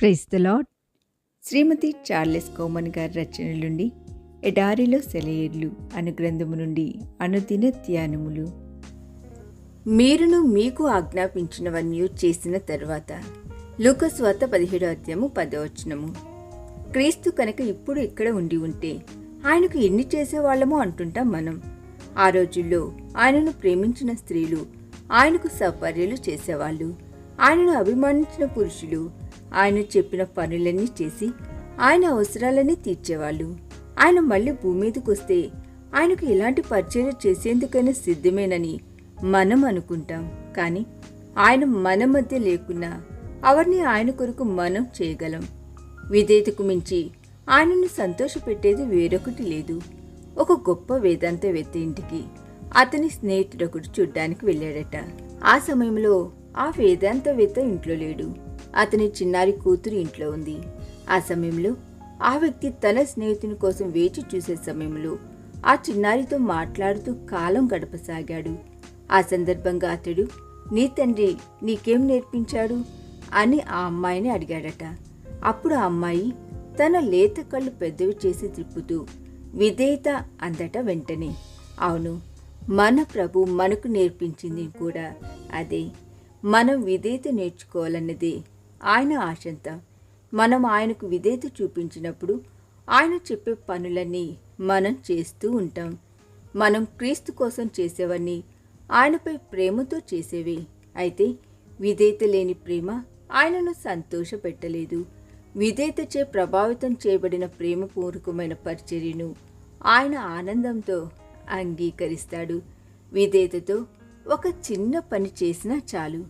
Praise the lord Shrimati Charles Cowman గారి రచనల నుండి ఎడారిలో సెలయేర్లు అను గ్రంథము నుండి అనుదిన ధ్యానములు. మీరును మీకు ఆజ్ఞాపించినవన్నీ చేసిన తరువాత లూకస్వాత పదిహేడో అధ్యాయము పదవచనము క్రీస్తు కనుక ఇప్పుడు ఇక్కడ ఉండి ఉంటే ఆయనకు ఎన్ని చేసేవాళ్ళమో అంటుంటాం మనం. ఆ రోజుల్లో ఆయనను ప్రేమించిన స్త్రీలు ఆయనకు సపర్యలు చేసేవాళ్ళు ఆయనను అభిమానించిన పురుషులు ఆయన చెప్పిన పనులన్నీ చేసి ఆయన అవసరాలన్నీ తీర్చేవాళ్ళు. ఆయన మళ్ళీ భూమి మీదకి వస్తే ఆయనకు ఇలాంటి పరిచయం చేసేందుకైనా సిద్ధమేనని మనం అనుకుంటాం. కానీ ఆయన మన మధ్య లేకున్నా అవన్నీ ఆయన కొరకు మనం చేయగలం. విధేయతకు మించి ఆయనను సంతోషపెట్టేది వేరొకటి లేదు. ఒక గొప్ప వేదాంతవేత్త ఇంటికి అతని స్నేహితుడొకడు చూడ్డానికి వెళ్ళాడట. ఆ సమయంలో ఆ వేదాంతవేత్త ఇంట్లో లేడు. అతని చిన్నారి కూతురు ఇంట్లో ఉంది. ఆ సమయంలో ఆ వ్యక్తి తన స్నేహితుని కోసం వేచి చూసే సమయంలో ఆ చిన్నారితో మాట్లాడుతూ కాలం గడపసాగాడు. ఆ సందర్భంగా అతడు నీ తండ్రి నీకేం నేర్పించాడు? అని ఆ అమ్మాయిని అడిగాడట. అప్పుడు ఆ అమ్మాయి తన లేత కళ్ళు పెద్దవి చేసి త్రిప్పుతూ విధేయత అందట వెంటనే. అవును మన ప్రభు మనకు నేర్పించింది కూడా అదే. మనం విధేయత నేర్చుకోవాలన్నదే ఆయన ఆశంత. మనం ఆయనకు విధేయత చూపించినప్పుడు ఆయన చెప్పే పనులన్నీ మనం చేస్తూ ఉంటాం. మనం క్రీస్తు కోసం చేసేవన్నీ ఆయనపై ప్రేమతో చేసేవి. అయితే విధేయత లేని ప్రేమ ఆయనను సంతోషపెట్టలేదు. విధేయతచే ప్రభావితం చేయబడిన ప్రేమపూర్వకమైన పరిచర్యను ఆయన ఆనందంతో అంగీకరిస్తాడు. విధేయతతో ఒక చిన్న పని చేసినా చాలు.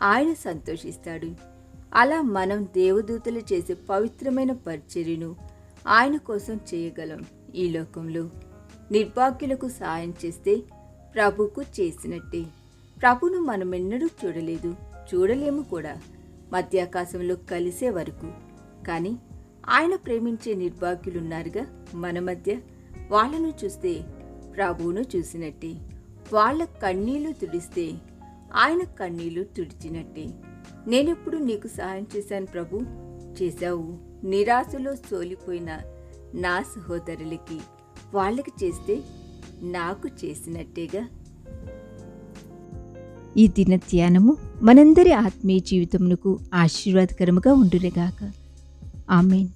ఆయన సంతోషిస్తాడు. అలా మనం దేవదూతలు చేసే పవిత్రమైన పరిచర్యను ఆయన కోసం చేయగలం ఈ లోకంలో. నిర్భాగ్యులకు సాయం చేస్తే ప్రభుకు చేసినట్టే. ప్రభును మనమెన్నడూ చూడలేదు చూడలేము కూడా. మధ్యాకాశంలో కలిసే వరకు. కానీ ఆయన ప్రేమించే నిర్భాగ్యులున్నారుగా మన మధ్య. వాళ్ళను చూస్తే ప్రభువును చూసినట్టే. వాళ్ళ కన్నీళ్ళు తుడిస్తే ఆయన కన్నీళ్ళు తుడిచినట్టే. నేనెప్పుడు నీకు సహాయం చేశాను ప్రభు? చేశావు. నిరాశలో సోలిపోయిన నా సహోదరులకి వాళ్ళకి చేస్తే నాకు చేసినట్టేగా? ఈ దిన ధ్యానము మనందరి ఆత్మీయ జీవితమునకు ఆశీర్వాదకరముగా ఉండునుగాక. ఆమెన్.